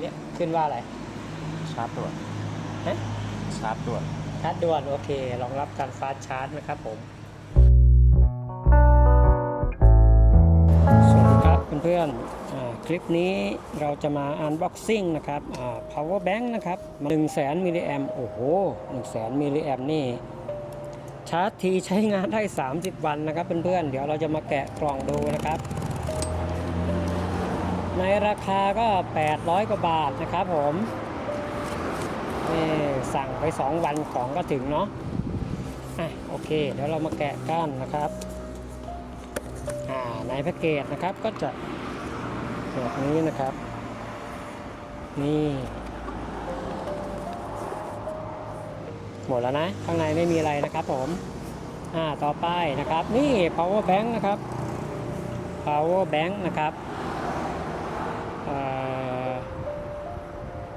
เนี่ยขึ้นว่าอะไร ชาร์จด่วนฮะ ชาร์จด่วน ชาร์จด่วน โอเครองรับการฟาสต์ชาร์จนะครับผม สวัสดีครับเพื่อนๆอ่าคลิปนี้เราจะมาอันบ็อกซิ่งนะครับอ่า power bank นะครับ1 0 0 0 0แสนมิลลิแอมโอ้โห1 0 0 0 0แสนมิลลิแอมนี่ชาร์จทีใช้งานได้ 30 วันนะครับเพื่อนๆเดี๋ยวเราจะมาแกะกล่องดูนะครับ ในราคาก็ 800 กว่าบาทนะครับผมนี่สั่งไป 2 วันของก็ถึงเนาะอะโอเค เดี๋ยวเรามาแกะก้านนะครับอ่าในแพ็กเกจนะครับก็จะแบบนี้นะครับ นี่ หมดแล้วนะ ข้างในไม่มีอะไรนะครับผมอ่าต่อไปนะครับ นี่ power bank นะครับ power bank นะครับ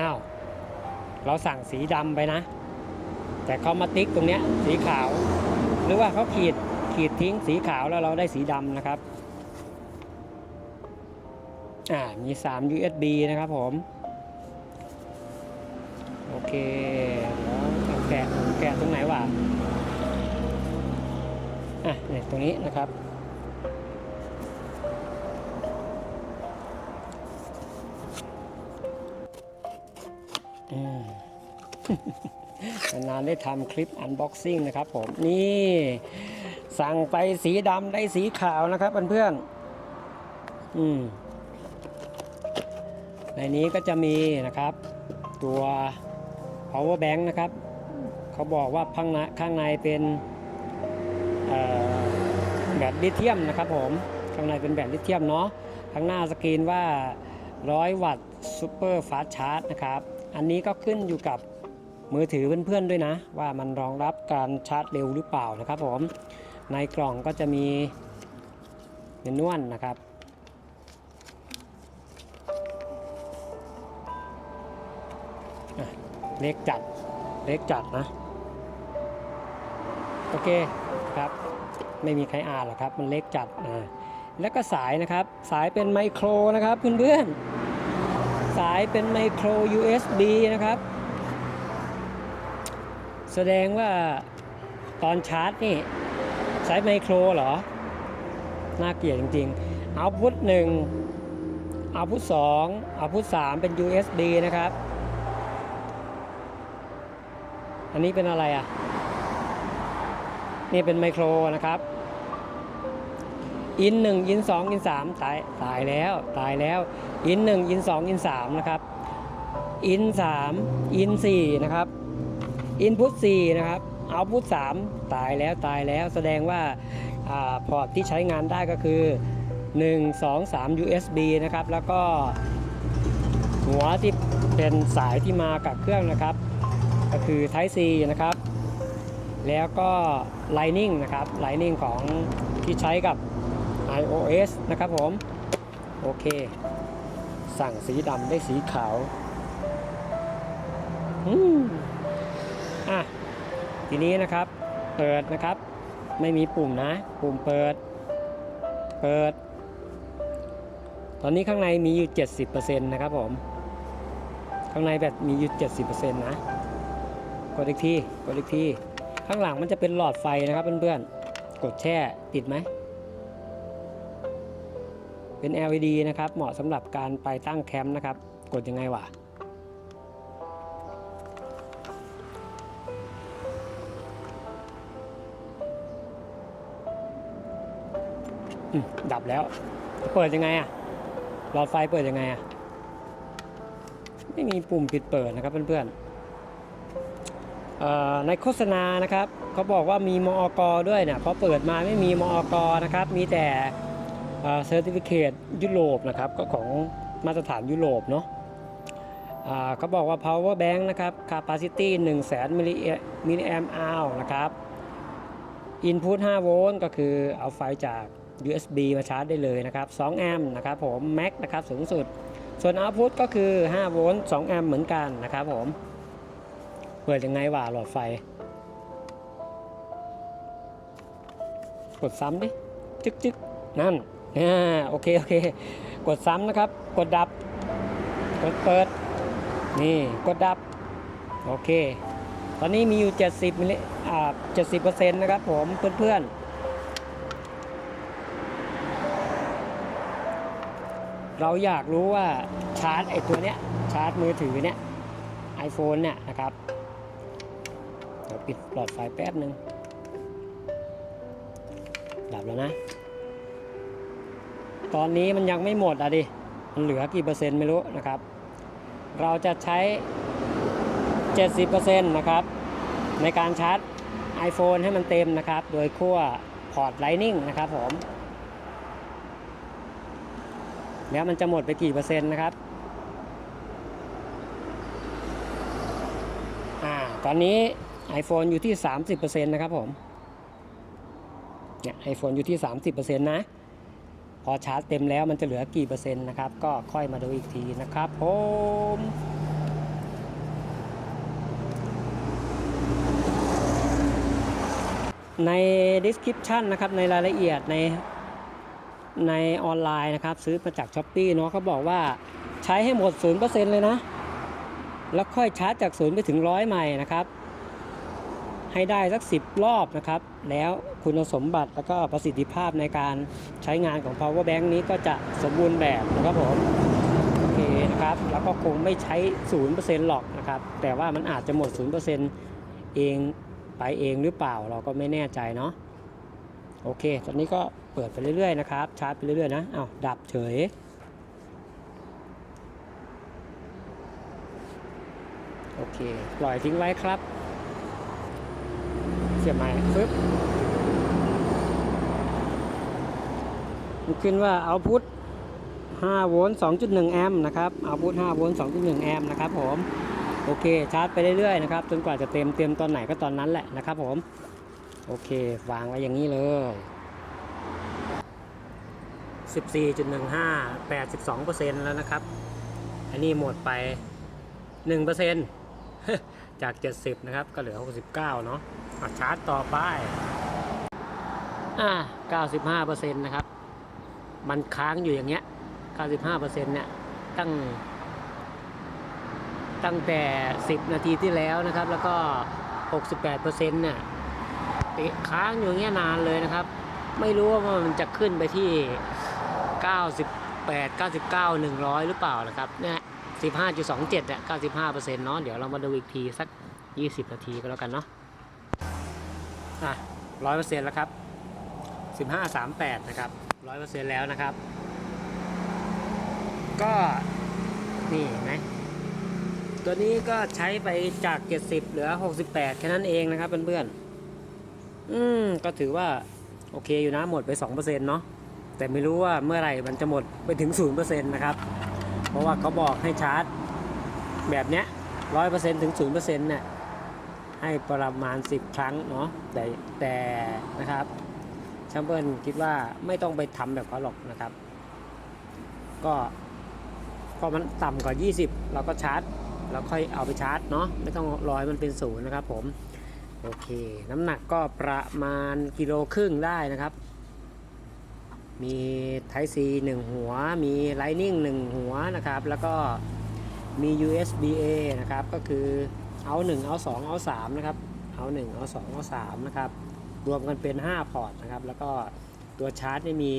อ้าว เราสั่งสีดำไปนะ แต่เขามาติ๊กตรงเนี้ยสีขาว หรือว่าเขาขีดขีดทิ้งสีขาวแล้วเราได้สีดำนะครับ อ่า มี 3 USB นะครับผม โอเคแล้วแกะแกะตรงไหนวะอะเนี่ยตรงนี้นะครับ นานได้ทำคลิปอันบ็อกซิ่งนะครับผม นี่ สั่งไปสีดำได้สีขาวนะครับเพื่อนๆอืมในนี้ก็จะมีนะครับ ตัว power bank นะครับ เขาบอกว่าข้างในข้างในเป็นแบตลิเธียมนะครับผม ข้างในเป็นแบตลิเธียมเนาะข้างหน้าสกรีนว่า 100 วัตต์ซูเปอร์ฟาสชาร์จนะครับ อันนี้ก็ขึ้นอยู่กับ มือถือเพื่อนๆด้วยนะ ว่ามันรองรับการชาร์จเร็วหรือเปล่านะครับผมในกล่องก็จะมีเมนวลนะครับเล็กจัดเล็กจัดนะ โอเคครับ ไม่มีใครอ่านหรอกครับ มันเล็กจัดอ่าแล้วก็สายนะครับ สายเป็นไมโครนะครับเพื่อนๆ สายเป็นไมโคร USB นะครับ แสดงว่าตอนชาร์จนี่ใช้ไมโครเหรอ น่าเกลียดจริงๆเอาพุทหนึ่งเอาพุทสองเอาพุทสามเป็น USB นะครับ อันนี้เป็นอะไรอะ นี่เป็นไมโครนะครับ อินหนึ่งอินสองอินสามตายตายแล้วตายแล้ว อินหนึ่งอินสองอินสามนะครับ อินสามอินสี่นะครับ อินพุตสี่นะครับเอาพุตสามตายแล้วตายแล้วแสดงว่าอาพอร์ตที่ใช้งานได้ก็คือ 1 2 3 USB นะครับ แล้วก็หัวที่เป็นสายที่มากับเครื่องนะครับ ก็คือ Type C นะครับ แล้วก็ Lightning นะครับ Lightning ของที่ใช้กับ iOS นะครับผม โอเค สั่งสีดำได้สีขาว ทีนี้นะครับเปิดนะครับไม่มีปุ่มนะ ปุ่มเปิด เปิด ตอนนี้ข้างในมีอยู่ 70%นะครับผม ข้างในแบบมีอยู่ 70%นะ กดอีกที กดอีกที ข้างหลังมันจะเป็นหลอดไฟนะครับเพื่อนๆ กดแช่ติดไหม เป็น LED นะครับ เหมาะสำหรับการไปตั้งแคมป์นะครับ กดยังไงวะ ดับแล้ว เปิดยังไงอะหลอดไฟเปิดยังไงอะไม่มีปุ่มปิดเปิดนะครับเพื่อนๆในโฆษณานะครับเขาบอกว่ามีมอกด้วยเนี่ยพอเปิดมาไม่มีมอกนะครับ มีแต่เซอร์ติฟิเคตยุโรปนะครับก็ของมาตรฐานยุโรปเนาะเขาบอกว่า power bank นะครับ capacity 1 0 0 0 0มิลลิมิลลิแอมอัลนะครับ input 5 โวลต์ก็คือเอาไฟจาก USB มาชาร์จได้เลยนะครับ2แอมป์นะครับผม max นะครับสูงสุด ส่วน output ก็คือ5โวลต์2แอมป์เหมือนกันนะครับผมเปิดยังไงวะหลอดไฟ กดซ้ำดิจึ๊กจึ๊กนั่นอ่าโอเคโอเค กดซ้ำนะครับ กดดับ กดเปิด นี่กดดับ โอเค ตอนนี้มีอยู่ 70มิลลิอ่า70เปอร์เซ็นต์นะครับผมเพื่อนๆ เราอยากรู้ว่าชาร์จไอตัวเนี้ยชาร์จมือถือเนี้ย iPhone เนี่ยนะครับเดี๋ยวปิดหลอดไฟแป๊บหนึ่งดับแล้วนะ ตอนนี้มันยังไม่หมดอะดิ มันเหลือกี่เปอร์เซ็นต์ไม่รู้นะครับ เราจะใช้ 70%นะครับ ในการชาร์จ iPhone ให้มันเต็มนะครับ โดยขั้วพอร์ต Lightning นะครับผม แล้วมันจะหมดไปกี่เปอร์เซ็นต์นะครับอ่าตอนนี้ iPhone อยู่ที่ 30%นะครับผมเนี่ย iPhone อยู่ที่ 30%นะ พอชาร์จเต็มแล้วมันจะเหลือกี่เปอร์เซ็นต์นะครับ ก็ค่อยมาดูอีกทีนะครับผมใน description นะครับในรายละเอียดใน ในออนไลน์นะครับ ซื้อมาจาก s h อ p e e เนาะเขาบอกว่าใช้ให้หมด 0%เลยนะ แล้วค่อยชาร์จจาก0ไปถึง100ใหม่นะครับ ให้ได้สัก 10 รอบนะครับ แล้วคุณสมบัติแล้วก็ประสิทธิภาพในการใช้งานของ power bank นี้ก็จะสมบูรณ์แบบนะครับผมโอเคนะครับแล้วก็คงไม่ใช้ 0%หรอกนะครับ แต่ว่ามันอาจจะหมด 0%เองไปเองหรือเปล่าเราก็ไม่แน่ใจเนาะ โอเค ตอนนี้ก็เปิดไปเรื่อยๆนะครับ ชาร์จไปเรื่อยๆนะเอาวดับเฉย โอเค ปล่อยทิ้งไว้ครับ เสียบใหม่ปึ๊บมันขึ้นว่าเอาพุท5โวลต์2.1 แอมป์นะครับ เอาพุท5โวลต์2.1 แอมป์นะครับผม โอเค ชาร์จไปเรื่อยๆนะครับ จนกว่าจะเต็ม เต็มตอนไหนก็ตอนนั้นแหละนะครับผม โอเค วางไว้อย่างนี้เลย 14.15 82%แล้วนะครับ อันนี้หมดไป 1%จาก 70 นะครับ ก็เหลือ 69 เนาะะชาร์จต่อไป อ่า 95%นะครับ มันค้างอยู่อย่างเงี้ย 95%เนี่ยตั้งตั้งแต่ 10 นาทีที่แล้วนะครับ แล้วก็ 68%เนี่ย ติดค้างอยู่งเงี้ยนานเลยนะครับ ไม่รู้ว่ามันจะขึ้นไปที่ 98 99 100 หรือเปล่านะครับเนี่ย15.27เนี่ย95%เนาะเดี๋ยวเรามาดูอีกทีสัก 20 นาทีก็แล้วกันเนาะอะ100%แล้วครับ 15.38 นะครับ 100%แล้วนะครับ ก็นี่เห็นไหมตัวนี้ก็ใช้ไปจาก 70 เหลือ 68 แค่นั้นเองนะครับเพื่อนๆ อืมก็ถือว่าโอเคอยู่นะหมดไป 2%เนาะแต่ไม่รู้ว่าเมื่อไหร่มันจะหมดไปถึง 0%นะครับ เพราะว่าเขาบอกให้ชาร์จแบบเนี้ย100%ถึง0%เปอร์เซ็นต์เนี่ยให้ประมาณ 10 ครั้งเนาะแต่แต่นะครับแช่างเปิลคิดว่าไม่ต้องไปทำแบบเขาหรอกนะครับ ก็พอมันต่ำกว่า 20 เราก็ชาร์จเราค่อยเอาไปชาร์จเนาะไม่ต้องรอให้มันเป็นศูนย์นะครับผม โอเค น้ำหนักก็ประมาณกิโลครึ่งได้นะครับ มีไทซีหนึ่งหัว มี Lightning หนึ่งหัวนะครับ แล้วก็มี USB A นะครับ ก็คือเอา1เอา2เอา3นะครับ เอา1เอา2เอา3นะครับ รวมกันเป็น 5 พอร์ตนะครับ แล้วก็ตัวชาร์จนี่มี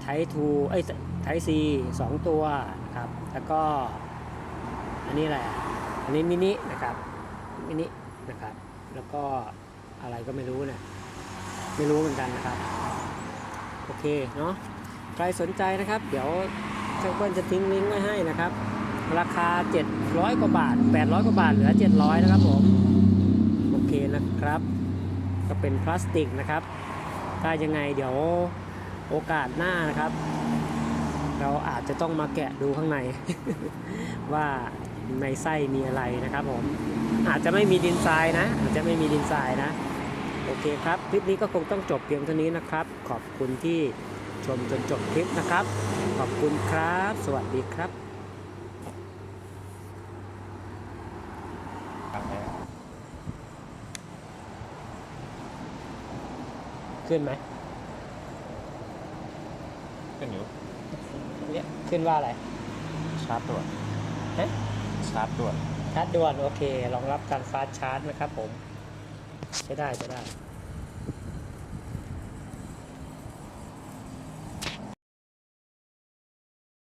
ไททูเอ้ไทซีสองตัวนะครับ แล้วก็ อันนี้อะไรอะอันนี้มินินะครับ มินินะครับ แล้วก็อะไรก็ไม่รู้เนี่ยไม่รู้เหมือนกันนะครับ โอเคเนาะใครสนใจนะครับ เดี๋ยวช่างเปิ้ลจะทิ้งลิงก์ไว้ให้นะครับ ราคา 700 กว่าบาท 800 กว่าบาทเหลือ 700 นะครับผม โอเคนะครับ ก็เป็นพลาสติกนะครับ ถ้ายังไงเดี๋ยวโอกาสหน้านะครับ เราอาจจะต้องมาแกะดูข้างใน ว่า ในไส้มีอะไรนะครับผมอาจจะไม่มีดินทรายนะ อาจจะไม่มีดินทรายนะ โอเคครับ คลิปนี้ก็คงต้องจบเพียงเท่านี้นะครับ ขอบคุณที่ชมจนจบคลิปนะครับ ขอบคุณครับ สวัสดีครับครั้งแรกขึ้นไหมขึ้นอยู่ เนี่ยขึ้นว่าอะไรชชาร์จด่วนฮะ ชาร์จด่วน ชาร์จด่วนโอเครองรับการฟาสต์ชาร์จนะครับผมใช้ได้ใช้ได้